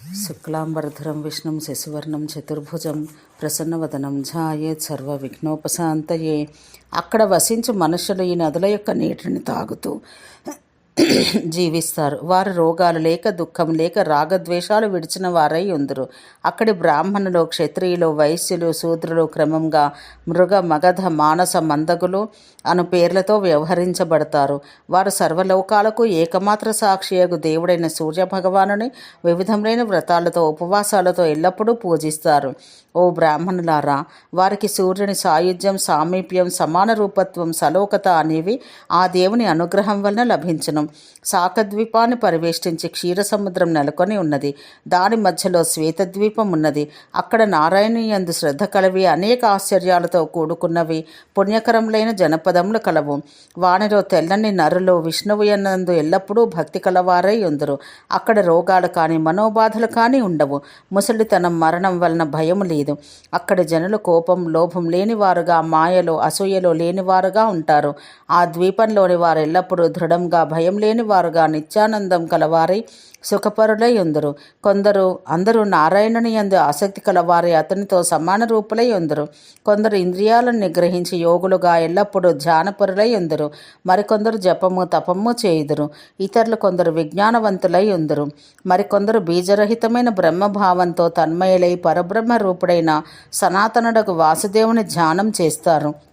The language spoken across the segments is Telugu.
శుక్లాంబరధరం విష్ణుం శశివర్ణం చతుర్భుజం ప్రసన్నవదనం ఝాయేత్ సర్వ విఘ్నోపశాంతయే అక్కడ వసించు మనుషులు ఈ నదుల యొక్క నీటిని తాగుతూ జీవిస్తారు. వారు రోగాలు లేక దుఃఖం లేక రాగద్వేషాలు విడిచిన వారై ఉందరు. అక్కడి బ్రాహ్మణులు క్షత్రియులు వైశ్యులు శూద్రులు క్రమంగా మృగ మగధ మానస మందగులు అను పేర్లతో వ్యవహరించబడతారు. వారు సర్వలోకాలకు ఏకమాత్ర సాక్షియగు దేవుడైన సూర్య భగవానుని వ్రతాలతో ఉపవాసాలతో ఎల్లప్పుడూ పూజిస్తారు. ఓ బ్రాహ్మణులారా వారికి సూర్యుని సాయుధ్యం సామీప్యం సమాన రూపత్వం సలోకత అనేవి ఆ దేవుని అనుగ్రహం వలన లభించను. శాకద్వీపాన్ని పరివేష్టించి క్షీరసముద్రం నెలకొని ఉన్నది. దాని మధ్యలో శ్వేతద్వీపం ఉన్నది. అక్కడ నారాయణి యందు శ్రద్ధ కలవి అనేక ఆశ్చర్యాలతో కూడుకున్నవి. పుణ్యకరములైన జనపదములు కలవు. వానిలో తెల్లని నరులు విష్ణువు ఎన్నందు ఎల్లప్పుడూ భక్తి కలవారై ఉందరు. అక్కడ రోగాలు కానీ మనోబాధలు కానీ ఉండవు. ముసలితనం మరణం వలన భయం లేదు. అక్కడ జనులు కోపం లోభం లేనివారుగా మాయలో అసూయలో లేనివారుగా ఉంటారు. ఆ ద్వీపంలోని వారు ఎల్లప్పుడూ దృఢంగా భయం లేనివారుగా నిత్యానందం కలవారై సుఖపరులై ఉందరు. కొందరు అందరూ నారాయణుని యందు ఆసక్తి కలవారి అతనితో సమాన రూపులై ఉందరు. కొందరు ఇంద్రియాలను నిగ్రహించి యోగులుగా ఎల్లప్పుడూ ధ్యానపరులై ఉందరు. మరికొందరు జపము తపము చేయుదురు. ఇతరులు కొందరు విజ్ఞానవంతులై ఉందరు. మరికొందరు బీజరహితమైన బ్రహ్మభావంతో తన్మయులై పరబ్రహ్మ రూపుడైన సనాతనుడకు వాసుదేవుని ధ్యానం చేస్తారు.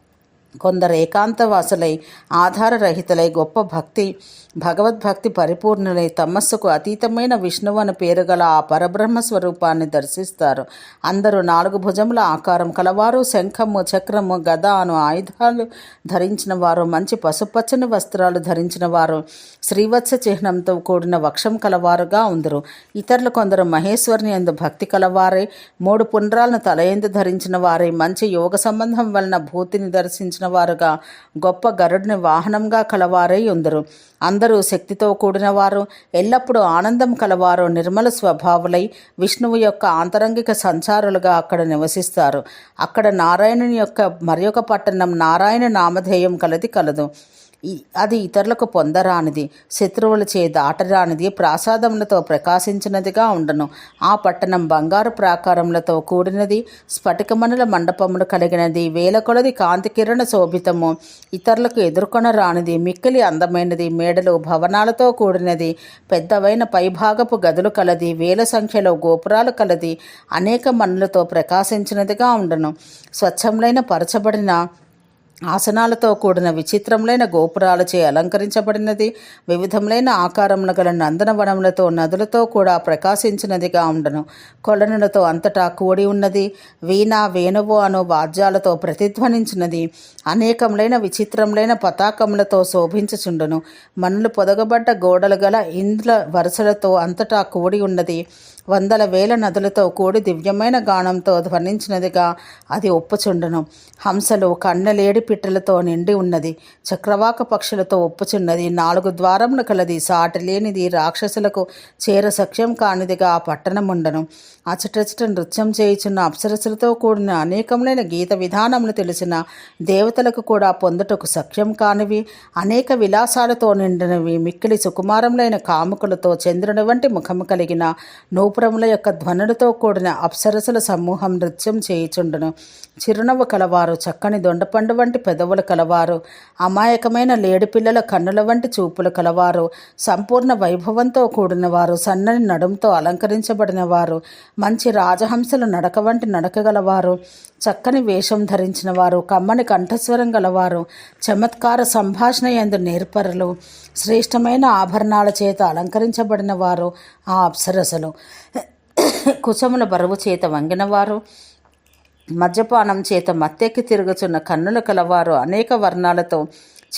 కొందరు ఏకాంతవాసులై ఆధారరహితులై గొప్ప భక్తి భగవద్భక్తి పరిపూర్ణులై తమస్సుకు అతీతమైన విష్ణువు అని పేరు గల ఆ పరబ్రహ్మ స్వరూపాన్ని దర్శిస్తారు. అందరూ నాలుగు భుజముల ఆకారం కలవారు శంఖము చక్రము గద అను ఆయుధాలు ధరించిన వారు మంచి పసుపచ్చని వస్త్రాలు ధరించిన వారు శ్రీవత్స చిహ్నంతో కూడిన వక్షం కలవారుగా ఉందరు. ఇతరులు కొందరు మహేశ్వరుని ఎందు భక్తి కలవారై మూడు పుండ్రాలను తలయందు ధరించిన వారే మంచి యోగ సంబంధం వలన భూతిని దర్శించిన వారుగా గొప్ప గరుడిని వాహనంగా కలవారై ఉందరు. అందరూ శక్తితో కూడిన వారు ఎల్లప్పుడూ ఆనందం కలవారు నిర్మల స్వభావులై విష్ణువు యొక్క ఆంతరంగిక సంచారులుగా అక్కడ నివసిస్తారు. అక్కడ నారాయణుని యొక్క మరొక పట్టణం నారాయణ నామధేయం కలది కలదు. అది ఇతరులకు పొందరానిది శత్రువుల చే దాటరానిది ప్రాసాదములతో ప్రకాశించినదిగా ఉండను. ఆ పట్టణం బంగారు ప్రాకారములతో కూడినది స్ఫటికమణుల మండపములు కలిగినది వేల కొలది కాంతి కిరణ శోభితము. ఇతరులకు ఎదుర్కొన రానిది మిక్కిలి అందమైనది మేడలు భవనాలతో కూడినది పెద్దవైన పైభాగపు గదులు కలది వేల సంఖ్యలో గోపురాలు కలది అనేక మనులతో ప్రకాశించినదిగా ఉండను. స్వచ్ఛములైన పరచబడిన ఆసనాలతో కూడిన విచిత్రములైన గోపురాలచే అలంకరించబడినది వివిధములైన ఆకారములు గల నందనవనములతో నదులతో కూడా ప్రకాశించినదిగా ఉండను. కొలనులతో అంతటా కూడి ఉన్నది వీణ వేణువు అను వాద్యాలతో ప్రతిధ్వనించినది అనేకములైన విచిత్రములైన పతాకములతో శోభించుచుండును. మనులు పొదగబడ్డ గోడలు గల ఇంద్ర వరుసలతో అంతటా కూడి ఉన్నది వందల వేల నదులతో కూడి దివ్యమైన గానంతో ధ్వనించినదిగా అది ఒప్పుచుండును. హంసలు కన్నలేడి పిట్టలతో నిండి ఉన్నది. చక్రవాక పక్షులతో ఒప్పుచున్నది. నాలుగు ద్వారములు కలది. సాటి లేనిది రాక్షసులకు చేర సఖ్యం కానిదిగా ఆ పట్టణం ఉండను అచటచట నృత్యం చేయుచున్న అప్సరసులతో కూడిన అనేకములైన గీత విధానములు తెలిసిన దేవతలకు కూడా పొందుటకు సఖ్యం కానివి అనేక విలాసాలతో నిండినవి మిక్కిలి సుకుమారములైన కాముకులతో చంద్రుని వంటి ముఖము కలిగిన నూపురముల యొక్క ధ్వనులతో కూడిన అప్సరసుల సమూహం నృత్యం చేయుచుండును. చిరునవ్వు కలవారు చక్కని దొండపండు వంటి పెదవులు కలవారు అమాయకమైన లేడిపిల్లల కన్నుల వంటి చూపులు కలవారు సంపూర్ణ వైభవంతో కూడిన వారు సన్నని నడుంతో అలంకరించబడిన వారు మంచి రాజహంసలు నడక వంటి నడక గలవారు చక్కని వేషం ధరించిన వారు కమ్మని కంఠస్వరం గలవారు చమత్కార సంభాషణ ఎందు నేర్పరులు శ్రేష్టమైన ఆభరణాల చేత అలంకరించబడిన వారు ఆ అప్సరసలు. కుశముల బరువు చేత వంగినవారు మద్యపానం చేత మత్తెక్కి తిరుగుచున్న కన్నులు కలవారు అనేక వర్ణాలతో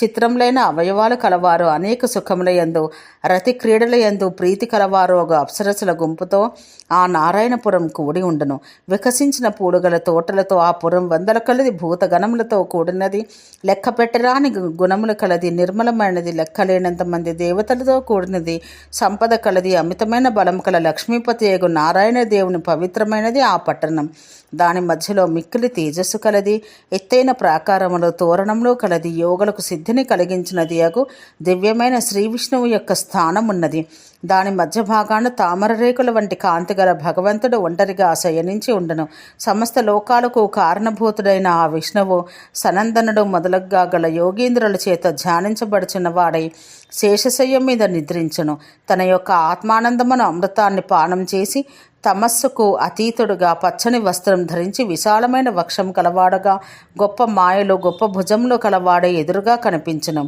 చిత్రములైన అవయవాలు కలవారు అనేక సుఖములయందు రతి క్రీడల ఎందు ప్రీతి కలవారు ఒక అప్సరసుల గుంపుతో ఆ నారాయణపురం కూడి ఉండను. వికసించిన పూలుగల తోటలతో ఆ పురం వందల కలది భూతగణములతో కూడినది. లెక్క పెట్టరాని గుణములు కలది నిర్మలమైనది లెక్కలేనంత మంది దేవతలతో కూడినది. సంపద కలది అమితమైన బలం కల లక్ష్మీపతి యగు నారాయణ దేవుని పవిత్రమైనది ఆ పట్టణం. దాని మధ్యలో మిక్కిలి తేజస్సు కలది ఎత్తైన ప్రాకారములు తోరణంలో కలది యోగులకు సిద్ధిని కలిగించినది అగు దివ్యమైన శ్రీ విష్ణువు యొక్క స్థానం ఉన్నది దాని మధ్య భాగాన తామర రేకుల వంటి కాంతిగల భగవంతుడు ఒంటరిగా శయనించి ఉండను. సమస్త లోకాలకు కారణభూతుడైన ఆ విష్ణువు సనందనుడు మొదలగ్గా గల యోగీంద్రుల చేత ధ్యానించబడుచున్న వాడై శేషశయ్యం మీద నిద్రించును. తన యొక్క ఆత్మానందమును అమృతాన్ని పానం చేసి తమస్సుకు అతీతుడుగా పచ్చని వస్త్రం ధరించి విశాలమైన వక్షం కలవాడగా గొప్ప మాయలు గొప్ప భుజంలో కలవాడే ఎదురుగా కనిపించను.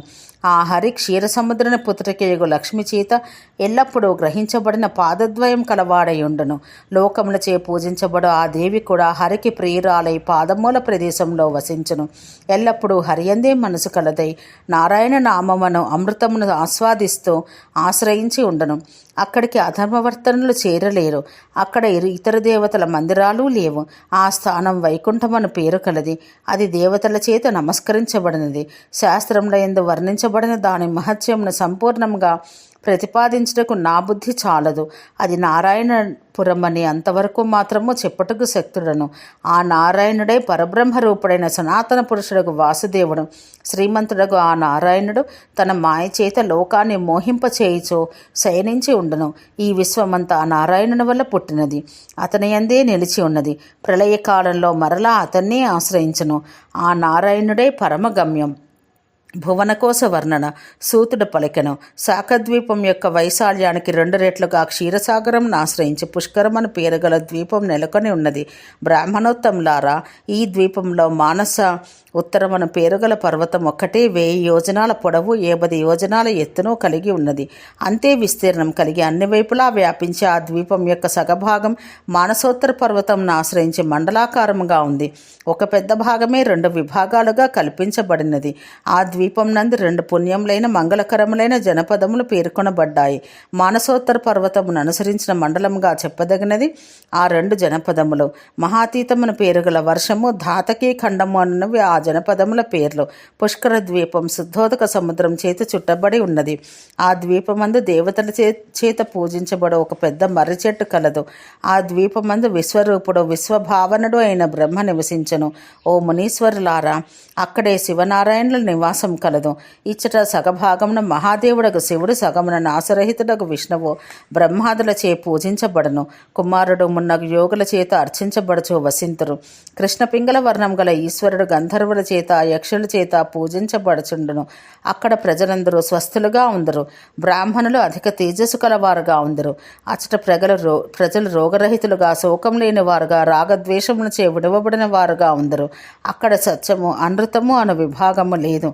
ఆ హరి క్షీరసముద్రని పుత్రికేయుగు లక్ష్మి చేత ఎల్లప్పుడూ గ్రహించబడిన పాదద్వయం కలవాడయుండును. లోకములచే పూజించబడు ఆ దేవి కూడా హరికి ప్రియురాలై పాదమూల ప్రదేశంలో వసించును. ఎల్లప్పుడూ హరియందే మనసు కలదై నారాయణ నామమును అమృతమును ఆస్వాదిస్తూ ఆశ్రయించి ఉండను. అక్కడికి అధర్మవర్తనులు చేరలేరు. అక్కడ ఇరు- ఇతర దేవతల మందిరాలు లేవు. ఆ స్థానం వైకుంఠమను పేరు కలది. అది దేవతల చేత నమస్కరించబడినది. శాస్త్రంలో ఎందు వర్ణించబడిన దాని మహత్యమును సంపూర్ణంగా ప్రతిపాదించుటకు నా బుద్ధి చాలదు. అది నారాయణపురం అని అంతవరకు మాత్రము చెప్పుటకు శక్తుడను. ఆ నారాయణుడే పరబ్రహ్మ రూపుడైన సనాతన పురుషుడకు వాసుదేవుడు. శ్రీమంతుడకు ఆ నారాయణుడు తన మాయ చేత లోకాన్ని మోహింపచేయుచు శయనించి ఉండను. ఈ విశ్వమంతా ఆ నారాయణుని వల్ల పుట్టినది. అతని అందే నిలిచి ఉన్నది. ప్రళయకాలంలో మరలా అతన్నే ఆశ్రయించును. ఆ నారాయణుడే పరమగమ్యం. భువనకోశ వర్ణన సూతుడు పలికెను. శాఖద్వీపం యొక్క వైశాల్యానికి రెండు రెట్లుగా క్షీరసాగరం ఆశ్రయించి పుష్కరమను పేరుగల ద్వీపం నెలకొని ఉన్నది. బ్రాహ్మణోత్తంలారా ఈ ద్వీపంలో మానస ఉత్తరమన పేరుగల పర్వతం ఒక్కటే. వెయ్యి యోజనాల పొడవు ఏబది యోజనాల ఎత్తును కలిగి ఉన్నది. అంతే విస్తీర్ణం కలిగి అన్ని వైపులా వ్యాపించి ఆ ద్వీపం యొక్క సగభాగం మానసోత్తర పర్వతంను ఆశ్రయించి మండలాకారముగా ఉంది. ఒక పెద్ద భాగమే రెండు విభాగాలుగా కల్పించబడినది. ఆ ద్వీపం ద్వీపం నందు రెండు పుణ్యములైన మంగళకరములైన జనపదములు పేర్కొనబడ్డాయి. మానసోత్తర పర్వతమును అనుసరించిన మండలముగా చెప్పదగినది ఆ రెండు జనపదములు. మహాతీతమున పేరుగల వర్షము ధాతకీ ఖండము అన్నవి ఆ జనపదముల పేర్లు. పుష్కర ద్వీపం శుద్ధోదక సముద్రం చేత చుట్టబడి ఉన్నది. ఆ ద్వీపమందు దేవతల చేత పూజించబడు ఒక పెద్ద మర్రి చెట్టు కలదు. ఆ ద్వీపమందు విశ్వరూపుడు విశ్వభావనుడు అయిన బ్రహ్మ నివసించను. ఓ మునీశ్వరులారా అక్కడే శివనారాయణుల నివాసం కలదు. ఇచ్చట సగభాగమున మహాదేవుడకు శివుడు సగమున నాసరహితుడకు విష్ణువు బ్రహ్మాదులచే పూజించబడను. కుమారుడు మున్నగు యోగుల చేత అర్చించబడుచు వసింతురు. కృష్ణ పింగళ వర్ణం గల ఈశ్వరుడు గంధర్వుల చేత యక్షుల చేత పూజించబడుచుండును. అక్కడ ప్రజలందరూ స్వస్థులుగా ఉందరు. బ్రాహ్మణులు అధిక తేజస్సు కలవారుగా ఉందరు. అచ్చట ప్రజలు రో ప్రజలు రోగరహితులుగా శోకం లేని వారుగా రాగద్వేషములచే విడవబడిన వారుగా ఉందరు. అక్కడ సత్యము అనృతము అను విభాగము లేదు.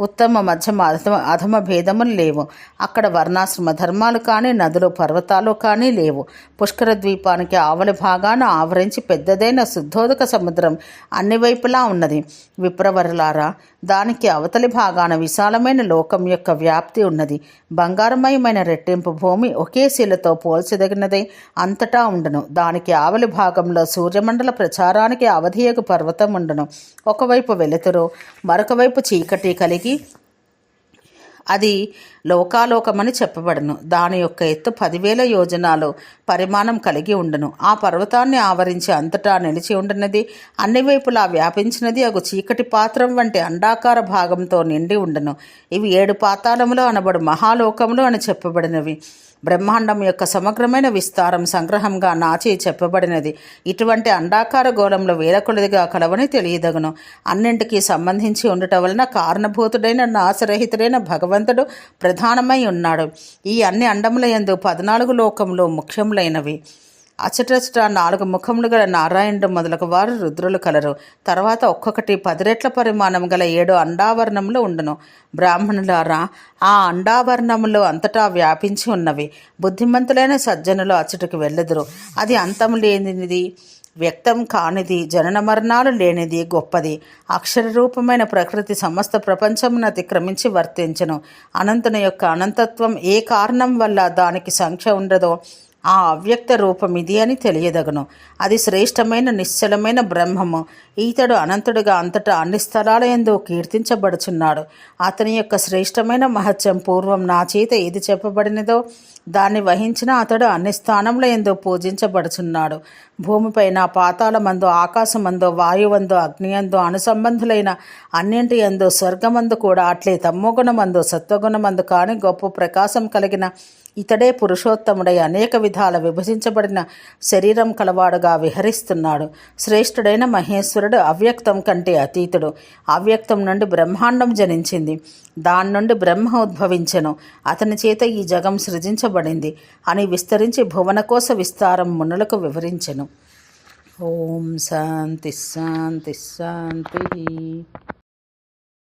ఉత్తమ మధ్యమ అధమ అధమ భేదములు లేవు. అక్కడ వర్ణాశ్రమ ధర్మాలు కానీ నదులు పర్వతాలు కానీ లేవు. పుష్కర ద్వీపానికి ఆవలి భాగాన ఆవరించి పెద్దదైన శుద్ధోదక సముద్రం అన్ని వైపులా ఉన్నది. విప్రవరులారా దానికి అవతలి భాగాన విశాలమైన లోకం యొక్క వ్యాప్తి ఉన్నది. బంగారమయమైన రెట్టింపు భూమి ఒకే శిలతో పోల్చదగినదై అంతటా ఉండను. దానికి ఆవలి భాగంలో సూర్యమండల ప్రచారానికి అవధియకు పర్వతం ఉండను. ఒకవైపు వెలుతురు మరొక వైపు చీకటి కలిగి అది లోకాలోకమని చెప్పబడను. దాని యొక్క ఎత్తు పదివేల యోజనాలు పరిమాణం కలిగి ఉండను. ఆ పర్వతాన్ని ఆవరించి అంతటా నిలిచి ఉండినది అన్ని వైపులా వ్యాపించినది అగు చీకటి పాత్రం వంటి అండాకార భాగంతో నిండి ఉండను. ఇవి ఏడు పాతాళములు అనబడు మహాలోకములు అని చెప్పబడినవి. బ్రహ్మాండం యొక్క సమగ్రమైన విస్తారం సంగ్రహంగా నాచి చెప్పబడినది. ఇటువంటి అండాకార గోళంలో వేలకొలదిగా కలవని తెలియదగును. అన్నింటికీ సంబంధించి ఉండటం వలన కారణభూతుడైన నాశరహితుడైన భగవంతుడు ప్రధానమై ఉన్నాడు. ఈ అన్ని అండముల యందు పద్నాలుగు లోకములు ముఖ్యములైనవి. అచటచట నాలుగు ముఖములు గల నారాయణుడు మొదలగు వారు రుద్రులు కలరు. తర్వాత ఒక్కొక్కటి పది రెట్ల పరిమాణం గల ఏడు అండావరణములు ఉండును. బ్రాహ్మణులారా ఆ అండావరణములు అంతటా వ్యాపించి ఉన్నవి. బుద్ధిమంతులైన సజ్జనులు అచ్చటికి వెళ్ళెదురు. అది అంతము లేనిది వ్యక్తం కానిది జనన మరణాలు లేనిది గొప్పది. అక్షర రూపమైన ప్రకృతి సమస్త ప్రపంచమును అతిక్రమించి వర్తించను. అనంతుని యొక్క అనంతత్వం ఏ కారణం వల్ల దానికి సంఖ్య ఉండదో ఆ అవ్యక్త రూపం ఇది అని తెలియదగను. అది శ్రేష్టమైన నిశ్చలమైన బ్రహ్మము. ఈతడు అనంతుడుగా అంతటా అన్ని స్థలాల ఎందు కీర్తించబడుచున్నాడు. అతని యొక్క శ్రేష్టమైన మహత్యం పూర్వం నా చేత ఏది చెప్పబడినదో దాన్ని వహించిన అతడు అన్ని స్థానముల ఎందు పూజించబడుచున్నాడు. భూమిపైన పాతాళమందు ఆకాశమందు వాయువందు అగ్నియందు అనుసంబంధులైన అన్నింటి ఎందు స్వర్గమందు కూడా అట్లే తమ్మోగుణమందు సత్వగుణమందు కాని గొప్ప ప్రకాశం కలిగిన ఇతడే పురుషోత్తముడై అనేక విధాల విభజించబడిన శరీరం కలవాడుగా విహరిస్తున్నాడు. శ్రేష్ఠుడైన మహేశ్వరుడు అవ్యక్తం కంటే అతీతుడు. అవ్యక్తం నుండి బ్రహ్మాండం జనించింది. దాని నుండి బ్రహ్మ ఉద్భవించెను. అతని చేత ఈ జగం సృజించబడింది అని విస్తరించి భువనకోశ విస్తారం మునులకు వివరించెను. ఓం శాంతి శాంతి శాంతి.